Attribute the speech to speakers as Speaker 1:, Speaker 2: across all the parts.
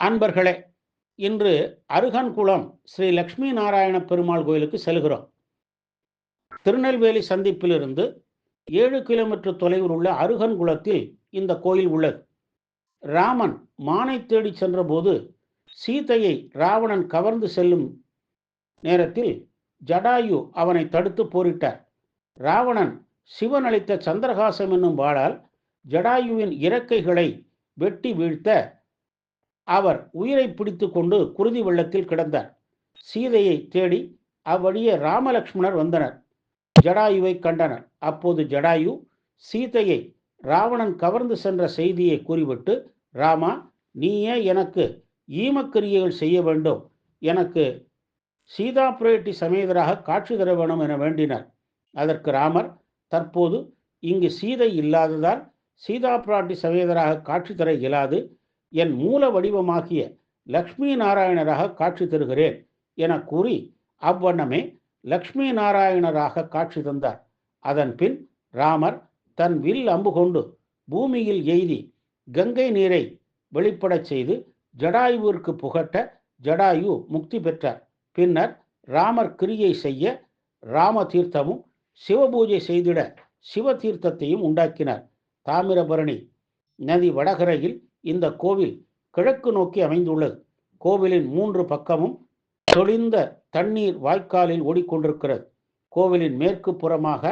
Speaker 1: அன்பர்களே இன்று அருகன்குளம் ஸ்ரீ லக்ஷ்மி நாராயண பெருமாள் கோயிலுக்கு செல்கிறோம். திருநெல்வேலி சந்திப்பிலிருந்து ஏழு கிலோமீட்டர் தொலைவில் உள்ள அருகன்குளத்தில் இந்த கோயில் உள்ளது. ராமன் மானை தேடி சென்றபோது சீதையை ராவணன் கவர்ந்து செல்லும் நேரத்தில் ஜடாயு அவனை தடுத்து போரிட்டார். ராவணன் சிவன் அளித்த சந்திரகாசம் என்னும் வாளால் ஜடாயுவின் இறக்கைகளை வெட்டி வீழ்த்த அவர் உயிரை பிடித்து கொண்டு குருதி வெள்ளத்தில் கிடந்தார். சீதையை தேடி அவ்வழியே ராமலக்ஷ்மணர் வந்தனர். ஜடாயுவை கண்டனர். அப்போது ஜடாயு சீதையை ராவணன் கவர்ந்து சென்ற செய்தியை கூறிவிட்டு ராமா நீயே எனக்கு ஈமக்கிரியைகள் செய்ய வேண்டும். எனக்கு சீதா புரேட்டி சமேதராக காட்சி தர வேணும் என வேண்டினார். அதற்கு ராமர் தற்போது இங்கு சீதை இல்லாததால் சீதா பிராட்டி சமேதராக காட்சி தர இயலாது. என் மூல வடிவமாகிய லக்ஷ்மி நாராயணராக காட்சி தருகிறேன் என கூறி அவ்வண்ணமே லக்ஷ்மி நாராயணராக காட்சி தந்தார். அதன் பின் ராமர் தன் வில் அம்பு கொண்டு பூமியில் எய்தி கங்கை நீரை வெளிப்படச் செய்து ஜடாயுவிற்கு புகட்ட ஜடாயு முக்தி பெற்றார். பின்னர் ராமர் கிரியை செய்ய ராம தீர்த்தமும் சிவபூஜை செய்திட சிவ தீர்த்தத்தையும் உண்டாக்கினார். தாமிரபரணி நதி வடகரையில் இந்த கோவில் கிழக்கு நோக்கி அமைந்துள்ளது. கோவிலின் மூன்று பக்கமும் தொழிந்த தண்ணீர் வாய்க்காலில் ஓடிக்கொண்டிருக்கிறது. கோவிலின் மேற்கு புறமாக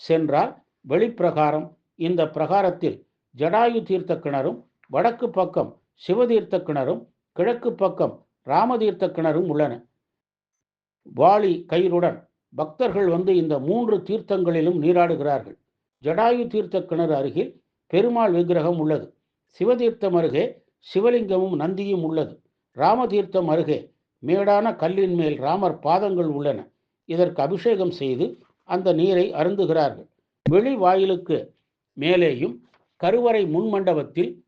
Speaker 1: சென்றால் வெளிப்பிரகாரம் இந்த பிரகாரத்தில் ஜடாயு தீர்த்த கிணறும் வடக்கு பக்கம் சிவதீர்த்த கிணறும் கிழக்கு பக்கம் ராமதீர்த்த கிணறும் உள்ளன. வாளி கயிறுடன் பக்தர்கள் வந்து இந்த மூன்று தீர்த்தங்களிலும் நீராடுகிறார்கள். ஜடாயு தீர்த்த கிணறு அருகில் பெருமாள் விக்கிரகம் உள்ளது. சிவதீர்த்தம் அருகே சிவலிங்கமும் நந்தியும் உள்ளது. ராமதீர்த்தம் அருகே மேடான கல்லின் மேல் ராமர் பாதங்கள் உள்ளன. இதற்கு அபிஷேகம் செய்து அந்த நீரை அருந்துகிறார்கள். வெளி வாயிலுக்கு மேலேயும் கருவறை முன்மண்டபத்தில்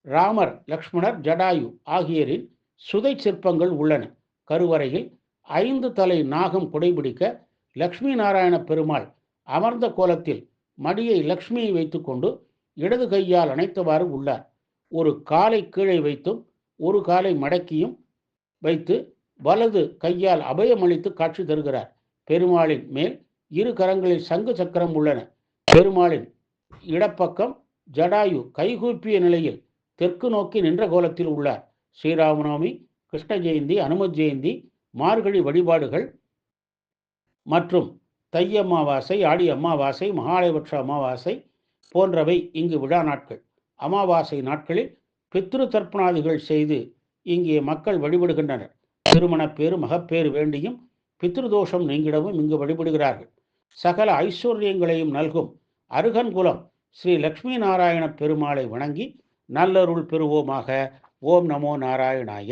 Speaker 1: ராமர் லக்ஷ்மணர் ஜடாயு ஆகியோரின் சுதை சிற்பங்கள் உள்ளன. கருவறையில் ஐந்து தலை நாகம் குடைபிடிக்க லக்ஷ்மி நாராயண பெருமாள் அமர்ந்த கோலத்தில் மடியை லக்ஷ்மியை வைத்துக்கொண்டு இடது கையால் அணைத்தவாறு உள்ளார். ஒரு காலை கீழே வைத்தும் ஒரு காலை மடக்கியும் வைத்து வலது கையால் அபயமளித்து காட்சி தருகிறார். பெருமாளின் மேல் இரு கரங்களில் சங்கு சக்கரம் உள்ளன. பெருமாளின் இடப்பக்கம் ஜடாயு கைகூப்பிய நிலையில் தெற்கு நோக்கி நின்ற கோலத்தில் உள்ளார். ஸ்ரீராமநவமி கிருஷ்ண ஜெயந்தி அனுமத் ஜெயந்தி மார்கழி வழிபாடுகள் மற்றும் தை அமாவாசை ஆடி அமாவாசை மகாலயபட்ச அமாவாசை போன்றவை இங்கு விழா நாட்கள். அமாவாசை நாட்களில் பித்ரு தர்ப்பணாதிகள் செய்து இங்கே மக்கள் வழிபடுகின்றனர். திருமணப்பேறு மகப்பேறு வேண்டியும் பித்ருதோஷம் நீங்கிடவும் இங்கு வழிபடுகிறார்கள். சகல ஐஸ்வர்யங்களையும் நல்கும் அருகன்குலம் ஸ்ரீ லக்ஷ்மி நாராயண பெருமாளை வணங்கி நல்லருள் பெறுவோமாக. ஓம் நமோ நாராயணாய.